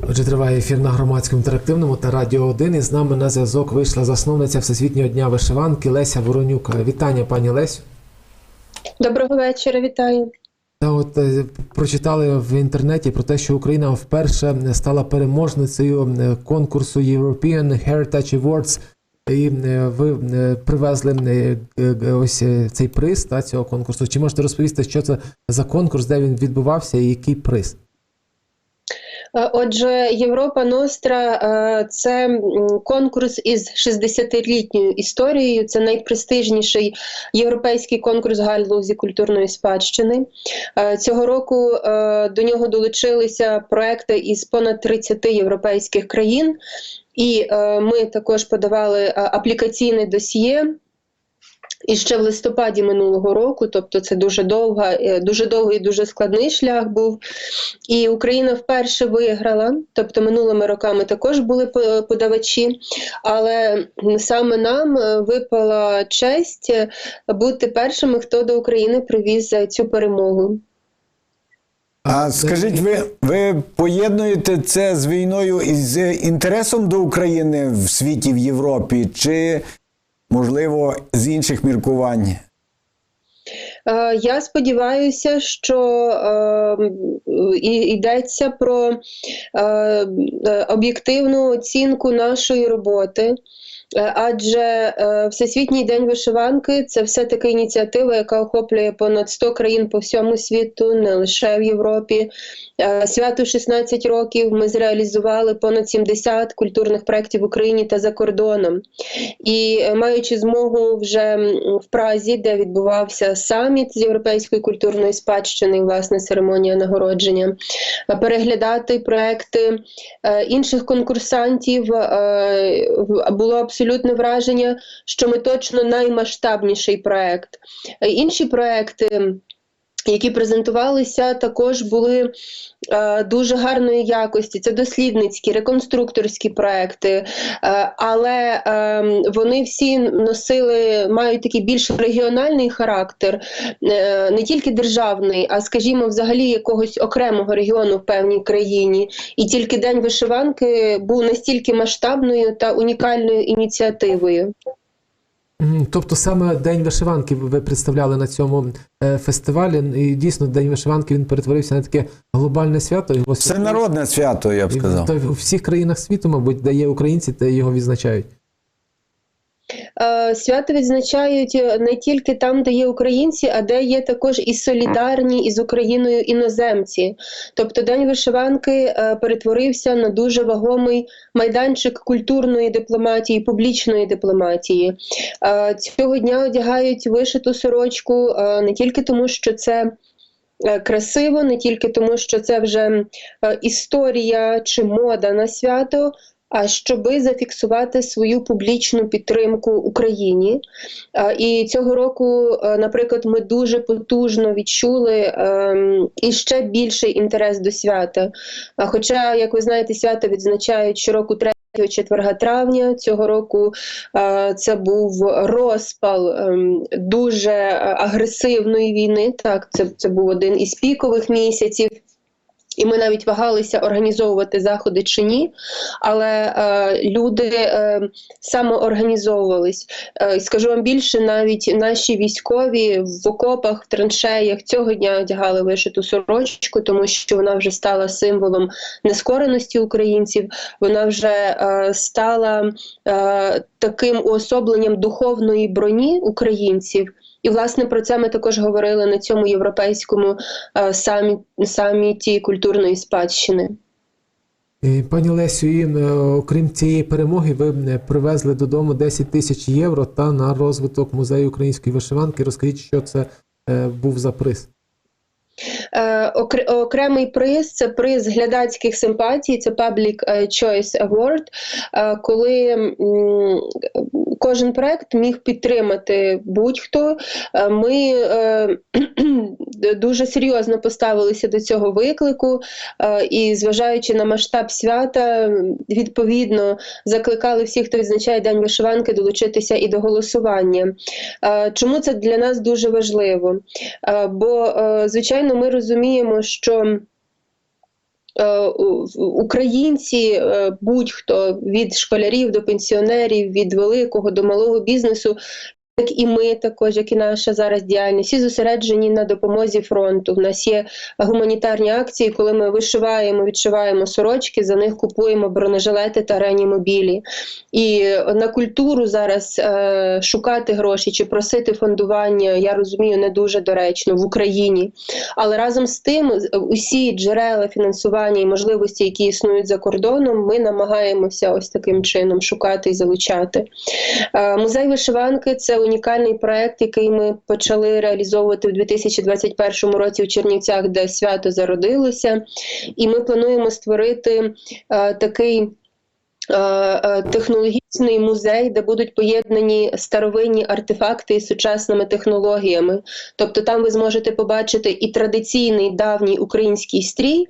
Отже, триває ефір на громадському інтерактивному та радіо 1. І з нами на зв'язок вийшла засновниця Всесвітнього дня вишиванки Леся Воронюк. Вітання, пані Лесю. Доброго вечора, вітаю. Та от е, прочитали в інтернеті про те, що Україна вперше стала переможницею е, конкурсу European Heritage Awards. І е, ви привезли ось цей приз та, цього конкурсу. Чи можете розповісти, що це за конкурс, де він відбувався і який приз? Е, Отже, Європа Ностра е, це конкурс із 60-літньою історією. Це найпрестижніший європейський конкурс галузі культурної спадщини. Е, Цього року до нього долучилися проекти із понад 30 європейських країн, і ми також подавали аплікаційне досьє. І ще в листопаді минулого року, тобто це дуже довга, е, дуже довгий, дуже складний шлях був. І Україна вперше виграла. Тобто минулими роками також були подавачі, але саме нам е, випала честь е, бути першими, хто до України привіз цю перемогу. А скажіть, ви, ви поєднуєте це з війною і з інтересом до України в світі в Європі, чи можливо з інших міркувань? Е, Я сподіваюся, що е, йдеться про е, е, об'єктивну оцінку нашої роботи. Е, Адже е, Всесвітній день вишиванки це все-таки ініціатива, яка охоплює понад 100 країн по всьому світу, не лише в Європі. Е, Свято 16 років ми зреалізували понад 70 культурних проєктів в Україні та за кордоном. І маючи змогу вже в Празі, де відбувався саміт з європейської культурної спадщини, власне, церемонія нагородження, переглядати проекти інших конкурсантів, було абсолютне враження, що ми точно наймасштабніший проект. Е, Інші проекти. Які презентувалися, також були е, дуже гарної якості. Це дослідницькі, реконструкторські проекти, е, але е, вони всі носили, мають такий більш регіональний характер, е, не тільки державний, а скажімо, взагалі якогось окремого регіону в певній країні. І тільки День вишиванки був настільки масштабною та унікальною ініціативою. Тобто саме День вишиванки ви представляли на цьому е, фестивалі, і дійсно День вишиванки він перетворився на таке глобальне свято. Його Це народне свято, я б сказав. То в всіх країнах світу, мабуть, де є українці, та його відзначають. Е, Свято відзначають е, не тільки там, де є українці, а де є також і солідарні із Україною іноземці. Тобто День вишиванки е, перетворився на дуже вагомий майданчик культурної дипломатії, публічної дипломатії. Цього дня одягають вишиту сорочку не тільки тому, що це. Красиво не тільки тому, що це вже історія чи мода на свято, щоби зафіксувати свою публічну підтримку Україні. І цього року, е, наприклад, ми дуже потужно відчули ем, і ще більший інтерес до свята. Хоча, як ви знаєте, свято відзначають щороку 3 четверга травня цього року е, це був розпал ем, дуже е, агресивної війни. Так, це, це був один із пікових місяців. І ми навіть вагалися організовувати заходи чи ні, але е, люди е, самоорганізовувались. Е, скажу вам більше, навіть наші військові в окопах, в траншеях цього дня одягали вишиту сорочку, тому що вона вже стала символом нескореності українців. Вона вже е, стала е, таким уособленням духовної броні українців. І власне про це ми також говорили на цьому європейському е, самі, саміті культурної спадщини. Пані Лесю, і, е, окрім цієї перемоги, ви е, привезли додому 10 тисяч євро та на розвиток музею української вишиванки. Розкажіть, що це е, був за приз. Е, окр- окремий приз це приз глядацьких симпатій, це Public е, Choice Award, е, коли кожен проект міг підтримати будь-хто. Ми дуже серйозно поставилися до цього виклику і, зважаючи на масштаб свята, відповідно закликали всіх, хто відзначає День вишиванки, долучитися і до голосування. Чому це для нас дуже важливо? Бо, е, звичайно, ми розуміємо, що е, українці, е, будь-хто від школярів до пенсіонерів, від великого до малого бізнесу. Як і ми, також, як і наша зараз діяльність, всі зосереджені на допомозі фронту. У нас є гуманітарні акції, коли ми вишиваємо, відшиваємо сорочки, за них купуємо бронежилети та реанімобілі. І на культуру зараз е, шукати гроші чи просити фондування, я розумію, не дуже доречно в Україні. Але разом з тим, усі джерела фінансування і можливості, які існують за кордоном, ми намагаємося ось таким чином шукати і залучати. Е, Музей вишиванки це унікальний проект, який ми почали реалізовувати в 2021 році в Чернівцях, де свято зародилося. І ми плануємо створити е, такий. Е, е, Технологічний музей, де будуть поєднані старовинні артефакти із сучасними технологіями. Тобто там ви зможете побачити і традиційний давній український стрій,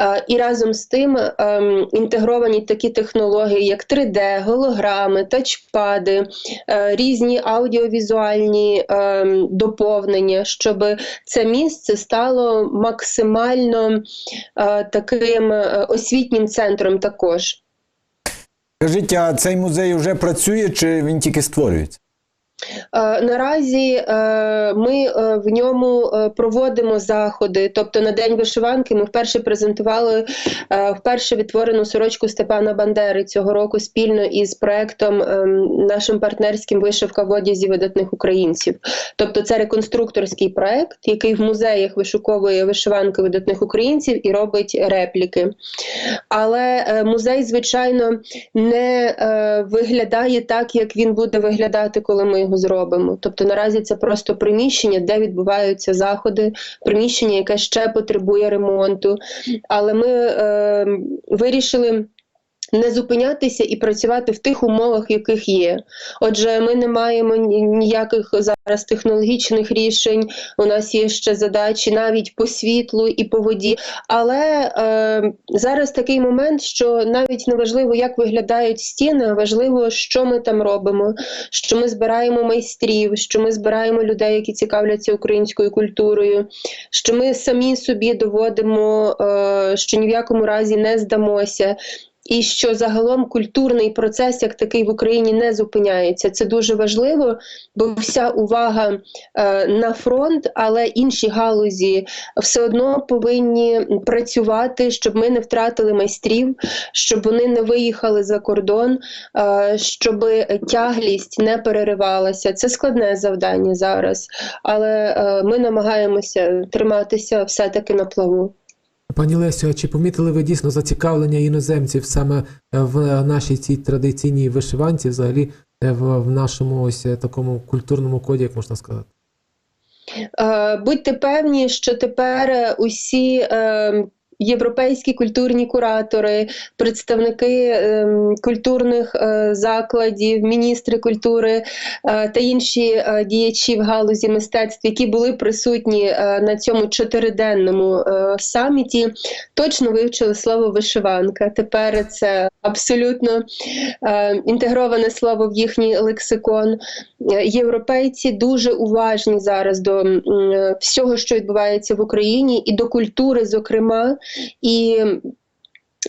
е, і разом з тим ем, інтегровані такі технології, як 3D, голограми, тачпади, різні аудіовізуальні ем, доповнення, щоб це місце стало максимально таким освітнім центром також. Скажіть, а цей музей вже працює чи він тільки створюється? Е, Наразі е, ми е, в ньому проводимо заходи. Тобто на день вишиванки ми вперше презентували вперше відтворену сорочку Степана Бандери цього року спільно із проектом е, нашим партнерським вишивка в одязі видатних українців. Тобто це реконструкторський проект, який в музеях вишуковує вишиванки видатних українців і робить репліки. Але музей, звичайно, не виглядає так, як він буде виглядати, коли ми його зробимо. Тобто наразі це просто приміщення, де відбуваються заходи, приміщення, яке ще потребує ремонту. Але ми е, вирішили. Не зупинятися і працювати в тих умовах, яких є. Отже, ми не маємо ніяких зараз технологічних рішень. У нас є ще задачі навіть по світлу і по воді. Але е, зараз такий момент, що навіть не важливо, як виглядають стіни, а важливо, що ми там робимо, що ми збираємо майстрів, що ми збираємо людей, які цікавляться українською культурою, що ми самі собі доводимо, е, що ні в якому разі не здамося. І що загалом культурний процес як такий в Україні не зупиняється. Це дуже важливо, бо вся увага е, на фронт, але інші галузі все одно повинні працювати, щоб ми не втратили майстрів, щоб вони не виїхали за кордон, е, щоб тяглість не переривалася. Це складне завдання зараз, але е, ми намагаємося триматися все-таки на плаву. Пані Лесю, а чи помітили ви дійсно зацікавлення іноземців саме е, в нашій цій традиційній вишиванці, взагалі е, в, нашому ось е, такому культурному коді, як можна сказати? Будьте певні, що тепер усі е, європейські культурні куратори, представники ем, культурних е, закладів, міністри культури е, та інші е, діячі в галузі мистецтв, які були присутні на цьому чотириденному саміті, точно вивчили слово вишиванка. Тепер це абсолютно інтегроване слово в їхній лексикон. Європейці дуже уважні зараз до всього, що відбувається в Україні, і до культури, зокрема. І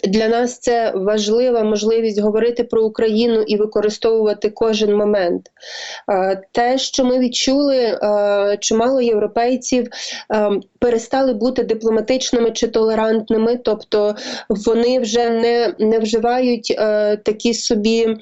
для нас це важлива можливість говорити про Україну і використовувати кожен момент. Те, що ми відчули, чимало європейців перестали бути дипломатичними чи толерантними, тобто вони вже не, не вживають такі собі.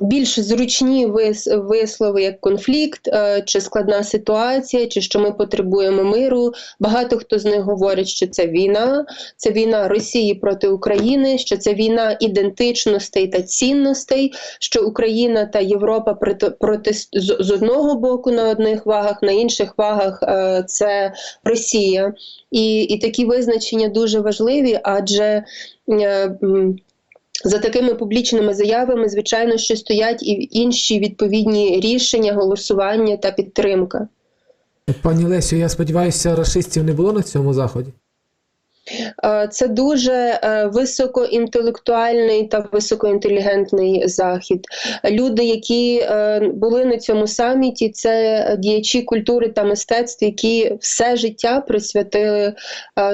Більш зручні вис- вислови, як конфлікт, е, чи складна ситуація, чи що ми потребуємо миру. Багато хто з них говорить, що це війна, це війна Росії проти України, що це війна ідентичностей та цінностей, що Україна та Європа проти, проти з, одного боку на одних вагах, на інших вагах е, це Росія. І, і такі визначення дуже важливі, адже е, за такими публічними заявами, звичайно, що стоять і інші відповідні рішення, голосування та підтримка. Пані Лесю, я сподіваюся, расистів не було на цьому заході? Е, Це дуже е, високоінтелектуальний та високоінтелігентний захід. Люди, які е, були на цьому саміті, це діячі культури та мистецтв, які все життя присвятили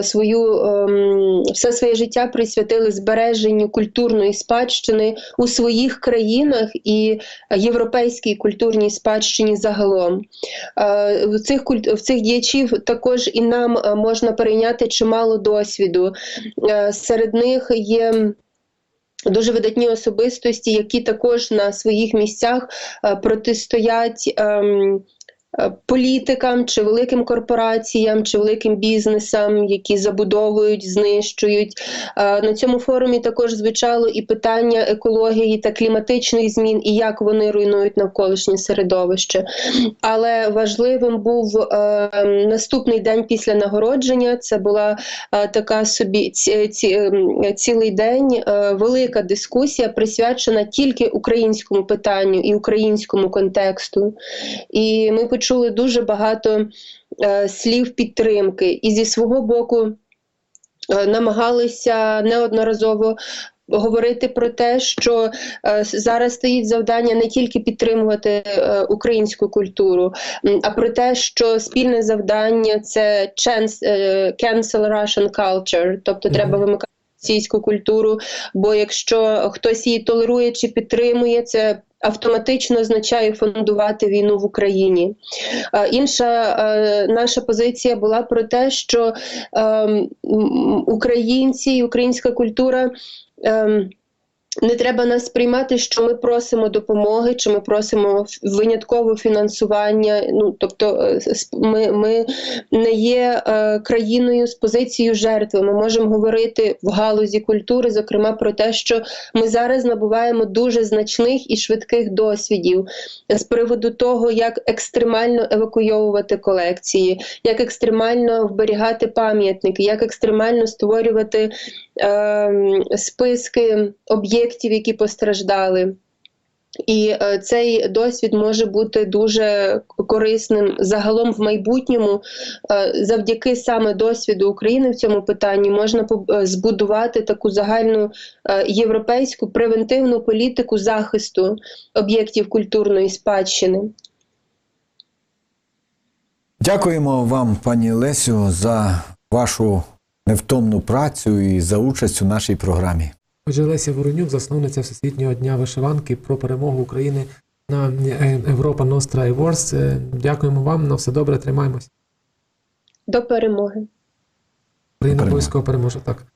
свою ем, все своє життя присвятили збереженню культурної спадщини у своїх країнах і європейській культурній спадщині загалом. В цих в цих діячів також і нам можна перейняти чимало досвіду. Е, Серед них є. Дуже видатні особистості, які також на своїх місцях е, протистоять ем, політикам чи великим корпораціям, чи великим бізнесам, які забудовують, знищують. Е, На цьому форумі також звучало і питання екології та кліматичних змін, і як вони руйнують навколишнє середовище. Але важливим був е, наступний день після нагородження. Це була е, така собі ці, ці, цілий день е, велика дискусія, присвячена тільки українському питанню і українському контексту. І ми почули дуже багато е, слів підтримки. І зі свого боку е, намагалися неодноразово. Говорити про те, що е, зараз стоїть завдання не тільки підтримувати е, українську культуру, а про те, що спільне завдання це chance, е, cancel Russian culture, тобто треба вимикати російську культуру. Бо якщо хтось її толерує чи підтримує, це автоматично означає фондувати війну в Україні. Інша е, наша позиція була про те, що ем, українці і українська культура. Не треба нас сприймати, що ми просимо допомоги, чи ми просимо винятково фінансування. Ну тобто, е, ми, ми не є е, країною з позицією жертви. Ми можемо говорити в галузі культури, зокрема про те, що ми зараз набуваємо дуже значних і швидких досвідів з приводу того, як екстремально евакуйовувати колекції, як екстремально вберігати пам'ятники, як екстремально створювати списки об'єктів, які постраждали. І е, цей досвід може бути дуже корисним загалом в майбутньому. Е, завдяки саме досвіду України в цьому питанні можна е, збудувати таку загальну європейську превентивну політику захисту об'єктів культурної спадщини. Дякуємо вам, пані Лесю, за вашу невтомну працю і за участь у нашій програмі. Отже, Леся Воронюк, засновниця Всесвітнього дня вишиванки про перемогу України на е, Європа Ностра Awards. Е, Дякуємо вам. На все добре, тримаємось. До перемоги. Україна Перемоги. обов'язково переможе так.